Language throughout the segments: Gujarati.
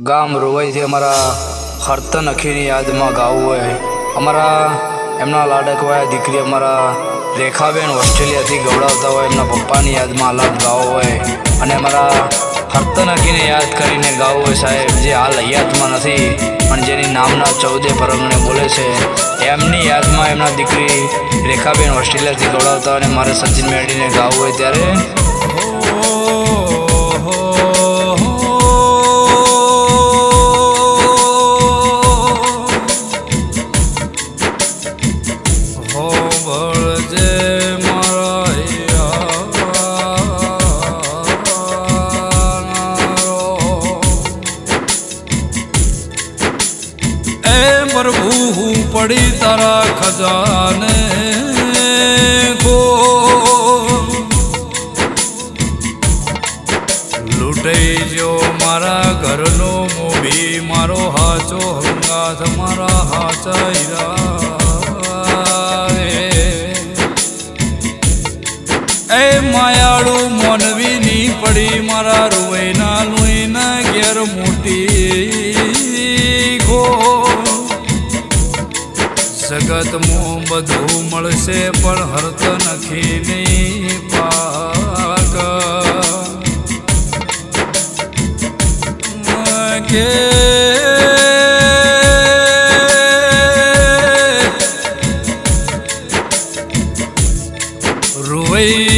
ગામ રોવાઈથી અમારા હર્તન અખીની યાદમાં ગાવું હોય. અમારા એમના લાડકવાયા દીકરી અમારા રેખાબેન ઓસ્ટ્રેલિયાથી ગવડાવતા હોય, એમના પપ્પાની યાદમાં અલગ ગાવો હોય. અને અમારા હર્તન અખીને યાદ કરીને ગાવું હોય સાહેબ, જે હાલ હયાતમાં નથી, પણ જેની નામના ચૌદે પરગણે બોલે છે. એમની યાદમાં એમના દીકરી રેખાબેન ઓસ્ટ્રેલિયાથી ગવડાવતા અને મારે સચિન મેળીને ગાવું હોય ત્યારે પ્રભુ પડી તારા ખજાને ગો લૂંટાઈ જો મારા ઘરનો મોભી, મારો હાચો હંગાથ મારા હાચા એ માયાળુ મોનવીની પડી મારા રૂવૈના જગતમાં બધું મળશે પણ હરત નથી નહીં પાક કે રૂવઈ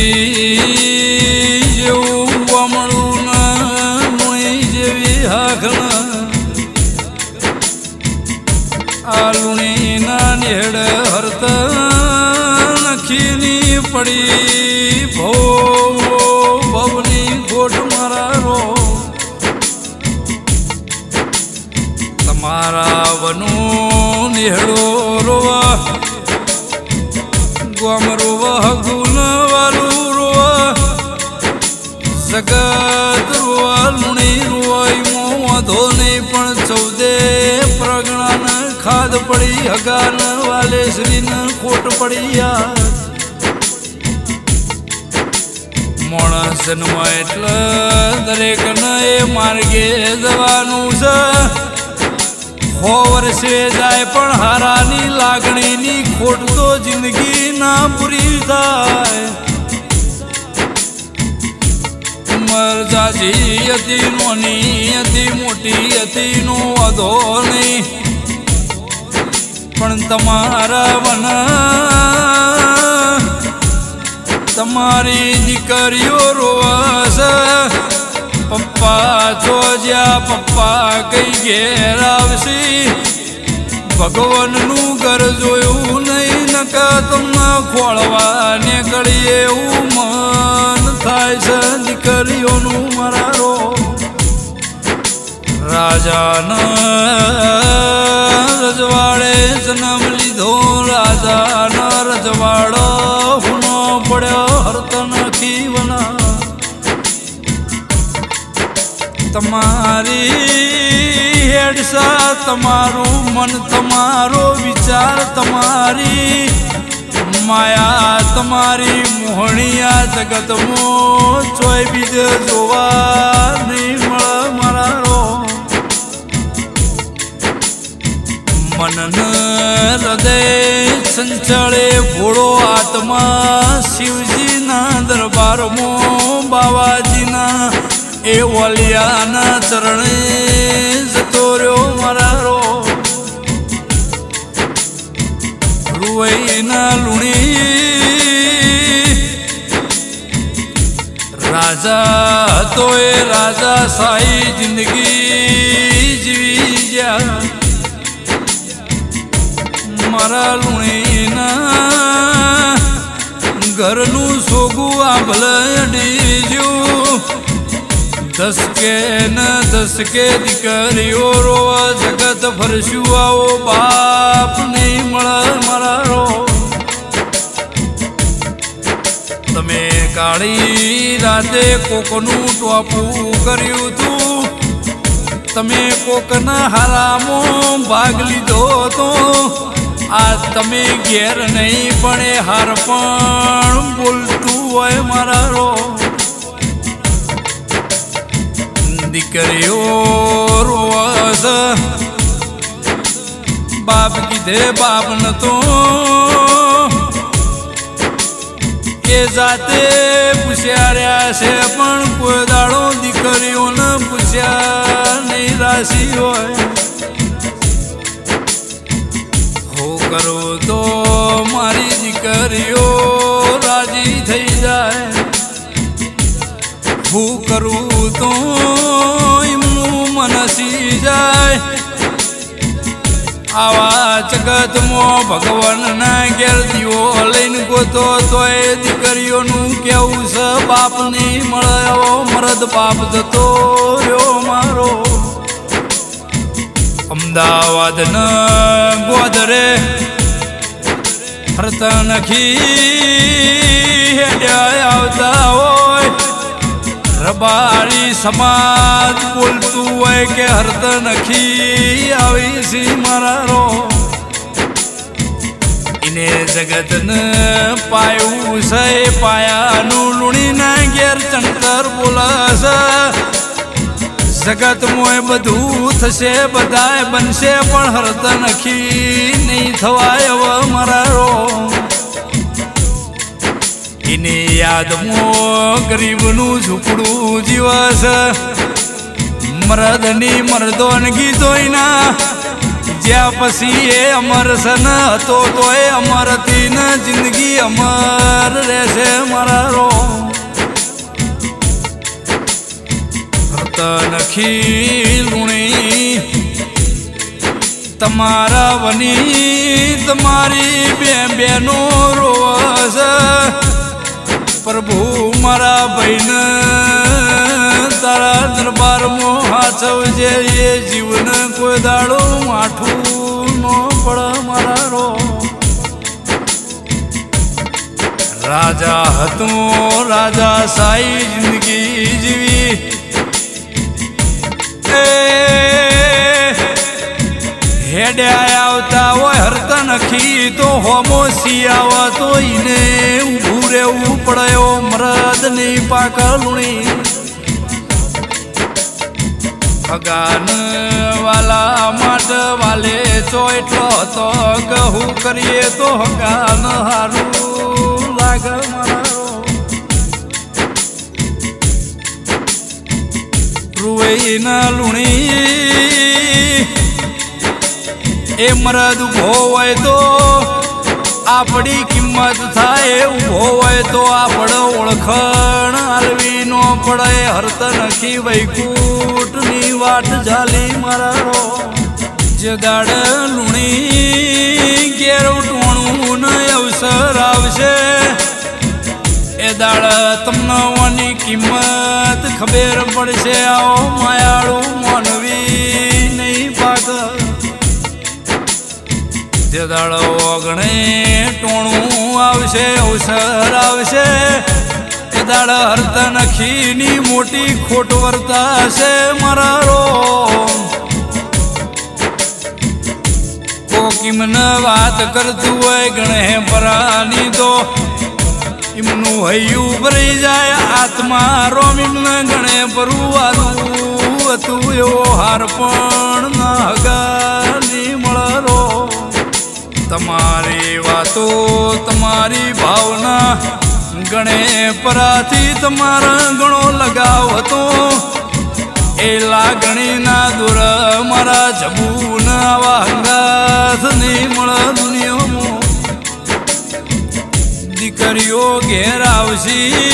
તમારા વનો રોવા. ગોમ રોવા ગુણ વાલું રોવા. જગત રોવા, લુણી રોવાય મો વાંધો પણ ચૌદે પ્રગણાન ખાદ પડી, હગાન વાલે શ્રીન ખોટ પડી યાર માણસ જન્મ એટલે દરેકને એ માર્ગે જવાનું છે. સો વર્ષે જાય પણ હારાની લાગણીની ખોટ તો જિંદગી ના પૂરી થાય. ઉંમર જાજી હતી, નોની હતી, મોટી હતી, નો નહીં. પણ તમારા વન, તમારી દીકરીઓ રોવાશે પપ્પા છો જ્યાં પપ્પા કઈ ઘેર આવશે, ભગવાનનું ઘર જોયું નહીં નકા તમને ખોળવા નીકળી એવું મન થાય છે દીકરીઓનું મારા રો રાજાના તમારી હેડસા તમારું મન, તમારો વિચાર, તમારી માયા, તમારી મોહણીયા જગતમાં જોઈ બીજે જોવા નહીં મળે મારો મનન હૃદય સંચળે ભોળો આત્મા શિવજીના દરબારમાં બાવાજીના એ વલિયાના ચરણે જતો રહ્યો મારા રો રૂવઈના લુણી. રાજા હતો એ રાજા સાઈ જિંદગી જીવી ગયા. મારા લુણીના ઘરનું સોગું આ ભલડીજ્યું દસકે ન દસકે દીકરીઓ રોવા જગત ફરશું આવો બાપ નહીં મળે મારા રો તમે કાળી રાતે કોકનું ટોપું કર્યું તું તમે કોકના હારામાં ભાગ લીધો તો આ તમે ઘેર નહીં પણ હાર પણ બોલતું હોય મારા રો દીકરીઓ રોવા બાપ કીધે બાપ નતો. એ જાતે પૂછ્યા રહ્યા છે, પણ કોઈ દાડો દીકરીઓને પૂછ્યા. નહીં રાશી હોય. હો કરો તો મારી દીકરીઓ રાજી થઈ જાય. હું કરું આવા જગતમાં ભગવાનના ઘેર દીવો લઈને ગોતો તોય દીકરીઓનું કેવું છે બાપની મળે એવો મરદ બાપ જતો રહ્યો મારો. અમદાવાદ ન ગોદરે નખી હેડ્યા આવતા હોય. રબારી સમાજ બોલતું હોય કે હર્ત નખી આવી સી મારા રો. ઇને જગતને પાયું છે, પાયાનું લુણીના ઘેર ચણતર બોલાશે. જગત મોય બધું થશે, બધાય બનશે, પણ હરત નખી નહીં થવાય. યાદમાં ગરીબનું ઝૂપડું જીવસ મરદની મરદોનગી જોઈના જ્યાં પછી એ અમર સન હતો તોય અમરથી ન જિંદગી અમર રહેશે મારા રો નખી લુણી તમારા વની તમારી બે બેનો રોસ પ્રભુ મારા ભાઈને, તારા દરબારમાં હાચવજે એ જીવન કોઈ દાડો માઠું નો પડ મારા રો. રાજા હતો, રાજા સાઈ જિંદગી જીવી. હેડે આવતા હોય હરતા નખી, તો હોમો સિયાવા તો ઈને રહેવું પડ્યો મરદની પાકલુણી. ભગાન વાલા માટ વાલે ચો એટલો તો ગહું કરીએ તો હગાન હારું લાગ મારો રૂઈના લુણી. એ મરદ ઊભો હોય તો આપણી કિંમત થાય એવું હોય તો આપણો ઓળખણ આલવી નો પડે. હરત નખી વૈકુટની વાટ ઝાલી મારો જગાડ લુણી ઘેર ઉઠવાનું અવસર આવશે. એ દાડ તમને ઓની કિંમત ખબર પડશે. આવો માયાળું માનવી નહીં પાક જે દાડો ઓગણે ટોણું આવશે અવસર આવશે. એ દાડ હરત નખીની મોટી ખોટ વર્તા હશે મારા રો કોકીમન વાત કરતું હોય ગણે પરાની તો એમનું હૈયું ભરી જાય આત્મા રોમ એમને ગણે પરવાનું હતું એવો હાર પણ ના મળરો તમારી વાતો, તમારી ભાવના ગણે પરાથી તમારા ઘણો લગાવ હતો. એ લાગણીના દૂર મારા જબૂન આવા હંગાથ નહીં મળે દુનિયામાં. દીકરીઓ ઘેર આવશી,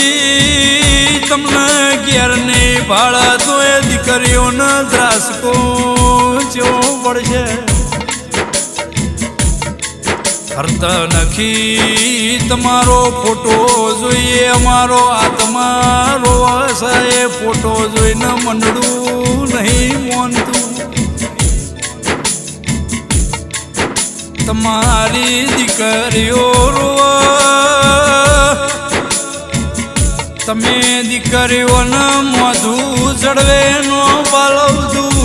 તમને ઘેર નહીં ભાડા તો એ દીકરીઓના ત્રાસકો જેવો પડશે. હરત નખી તમારો ફોટો જોઈએ, અમારો આત્મા હશે એ ફોટો જોઈને મંડળું નહીં મોનતું તમારી દીકરીઓ તમે દીકરીઓને મધુ ચડવે નો પાલવતું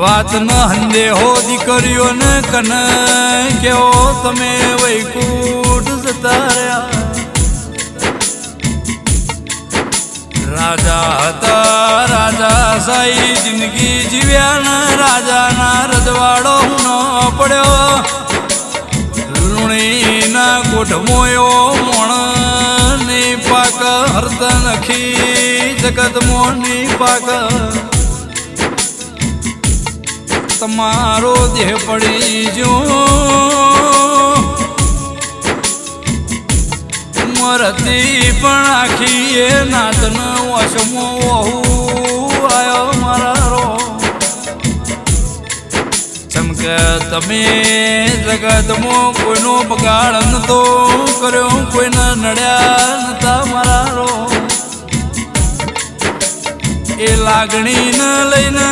વાત ન હંદે હો દીકરીઓને કન કેવો તમે વૈકુંઠ જતા રાજા હતા, રાજા સાઈ જિંદગી જીવ્યા ને રાજાના રજવાડો ન પડ્યો. લુણીના ગોઠમોયો મોણની પાક હરત નખી જગત મોની પાક. તમારો દેહ પડી જો. મરતી પણ આખી એ નાતન વશમો વહુ આયો મારા ચમકે તમે જગતમાં કોઈનો બગાડ નતો કર્યો, કોઈને નડ્યા નતા મારા એ લાગણી ન લઈને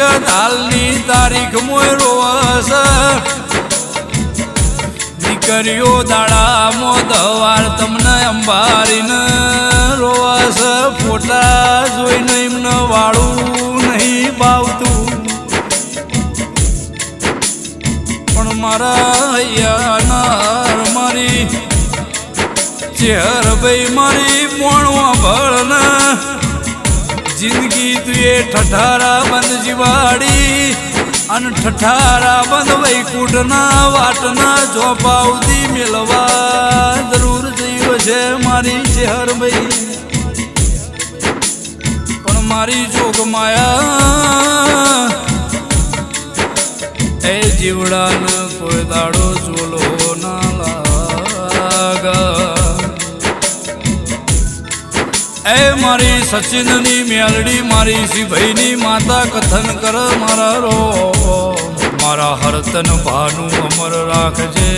જગત હાલની તારીખ મોય રોવસ દીકરીઓ દાડામાં દવાર તમને અંબારીને રોવાસ ફોટા જોઈને એમને વાળું નહીં ભાવતું. પણ મારા હૈયાનાર મારી ચેહર ભાઈ મારી મોણવા ભળના જિંદગી તુએ ઠઠારા બંધ જીવાડી અને ઠઠારા બંધ વૈકુંઠના વાટના ચોપાવતી મેળવા જરૂર જઈવ છે મારી ચેહર ભાઈ. પણ મારી જોગ માયા, એ જીવડાને કોઈ દાડો ચોલો ના લાગા. એ મારી સચિનની મેલડી, મારી સિભાઈની માતા, કથન કર મારા રો. મારા હરતન ભાનું અમર રાખજે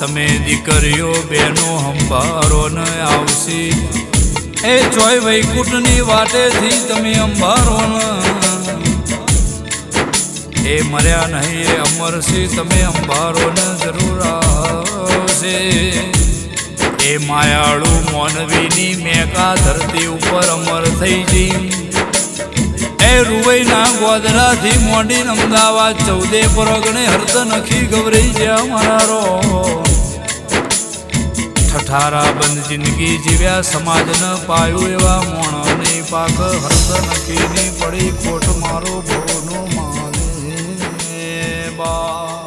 તમે દીકરીઓ બેનો અંબારો ન આવશી. એ ચોય વૈકુંઠની વાટેથી તમે અંબારો ન. એ મર્યા નહીં, એ અમર તમે અંબારો ન જરૂર આવશે. એ માયાળુ મોનવીની મેકા ધરતી ઉપર અમર થઈ જઈ એ રૂવઈના ગોધરાથી મોડી અમદાવાદ ચૌદે પરગણે હરત નખી ગવરી જ્યાં મારા રો. ઠઠારા બંધ જિંદગી જીવ્યા સમાજન પાયું એવા મોણોની પાક હરત નખીની પડી ખોટ મારો ભોનો માને. બા